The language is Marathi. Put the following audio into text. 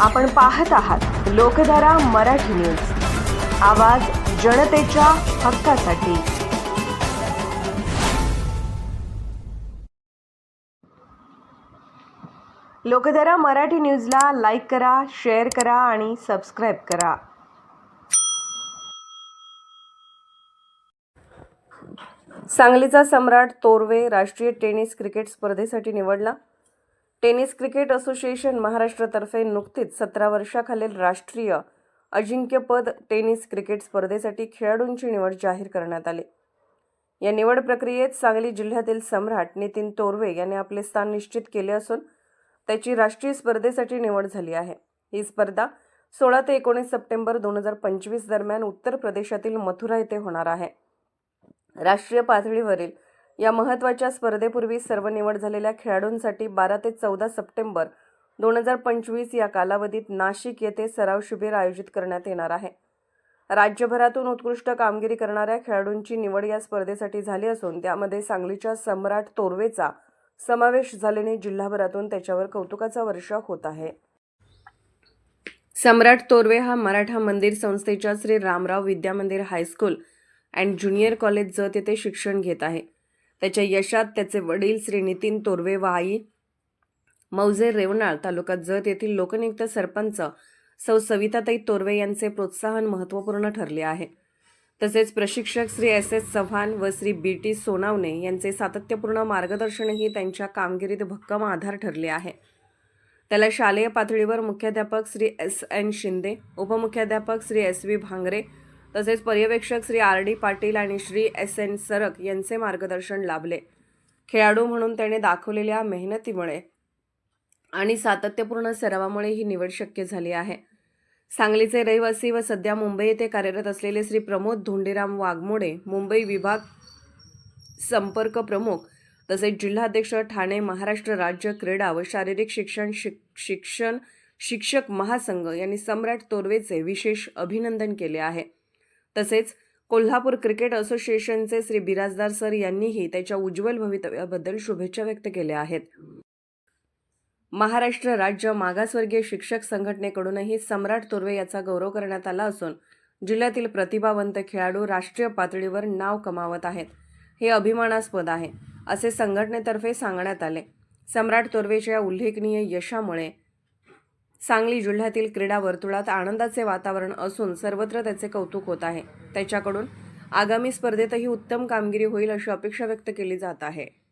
आपण पाहत आहात लोकधारा मराठी न्यूज. आवाज जनतेच्या हक्कासाठी. लोकधारा मराठी न्यूजला लाईक करा शेअर करा आणि सबस्क्राईब करा. सांगलीचा सम्राट तोरवे राष्ट्रीय टेनिस क्रिकेट स्पर्धेसाठी निवडला. टेनिस क्रिकेट असोसिएशन महाराष्ट्रातर्फे नुकतीच सतरा वर्षाखालील राष्ट्रीय अजिंक्यपद टेनिस क्रिकेट स्पर्धेसाठी खेळाडूंची निवड जाहीर करण्यात आली. या निवड प्रक्रियेत सांगली जिल्ह्यातील सम्राट नितीन तोरवे यांनी आपले स्थान निश्चित केले असून त्याची राष्ट्रीय स्पर्धेसाठी निवड झाली आहे. ही स्पर्धा सोळा ते एकोणीस सप्टेंबर दोन हजार पंचवीस दरम्यान उत्तर प्रदेशातील मथुरा येथे होणार आहे. राष्ट्रीय पातळीवरील या महत्त्वाच्या स्पर्धेपूर्वी सर्व निवड झालेल्या खेळाडूंसाठी बारा ते चौदा सप्टेंबर दोन हजार पंचवीस या कालावधीत नाशिक येथे सराव शिबिर आयोजित करण्यात येणार आहे. राज्यभरातून उत्कृष्ट कामगिरी करणाऱ्या खेळाडूंची निवड या स्पर्धेसाठी झाली असून त्यामध्ये सांगलीच्या सम्राट तोरवेचा समावेश झाल्याने जिल्हाभरातून त्याच्यावर कौतुकाचा वर्षा होत आहे. सम्राट तोरवे हा मराठा मंदिर संस्थेच्या Shri Ramrao Vidya Mandir high school and junior college Jat येथे शिक्षण घेत आहे. त्याच्या यशात त्याचे वडील श्री नितीन तोरवे व आई मौजे रेवनाळ तालुका जत येथील लोकनियुक्त सरपंच सौ सविताताई तोरवे यांचे प्रोत्साहन महत्त्वपूर्ण ठरले आहे. तसेच प्रशिक्षक श्री एस एस चव्हाण व श्री बी टी सोनावणे यांचे सातत्यपूर्ण मार्गदर्शनही त्यांच्या कामगिरीत भक्कम आधार ठरले आहे. त्याला शालेय पातळीवर मुख्याध्यापक श्री एस एन शिंदे उपमुख्याध्यापक श्री एस व्ही भांगरे तसेच पर्यवेक्षक श्री आर डी पाटील आणि श्री एस एन सरक यांचे मार्गदर्शन लाभले. खेळाडू म्हणून त्याने दाखवलेल्या मेहनतीमुळे आणि सातत्यपूर्ण सरावामुळे ही निवड शक्य झाली आहे. सांगलीचे रहिवासी व सध्या मुंबई येथे कार्यरत असलेले श्री प्रमोद धोंडीराम वाघमोडे मुंबई विभाग संपर्क प्रमुख तसेच जिल्हाध्यक्ष ठाणे महाराष्ट्र राज्य क्रीडा व शारीरिक शिक्षण शिक शिक्षण शिक्षक महासंघ यांनी सम्राट तोरवेचे विशेष अभिनंदन केले आहे. तसेच कोल्हापूर क्रिकेट असोसिएशनचे श्री बिराजदार सर यांनीही त्याच्या उज्ज्वल भवितव्याबद्दल शुभेच्छा व्यक्त केल्या आहेत. महाराष्ट्र राज्य मागासवर्गीय शिक्षक संघटनेकडूनही सम्राट तुर्वे याचा गौरव करण्यात आला असून जिल्ह्यातील प्रतिभावंत खेळाडू राष्ट्रीय पातळीवर नाव कमावत आहेत. हे अभिमानास्पद आहे असे संघटनेतर्फे सांगण्यात आले. सम्राट तुर्वेच्या या उल्लेखनीय यशामुळे सांगली जिल्ह्यातील क्रीडा वर्तुळात आनंदाचे वातावरण असून सर्वत्र त्याचे कौतुक होत आहे. त्याच्याकडून आगामी स्पर्धेतही उत्तम कामगिरी होईल अशी अपेक्षा व्यक्त केली जात आहे.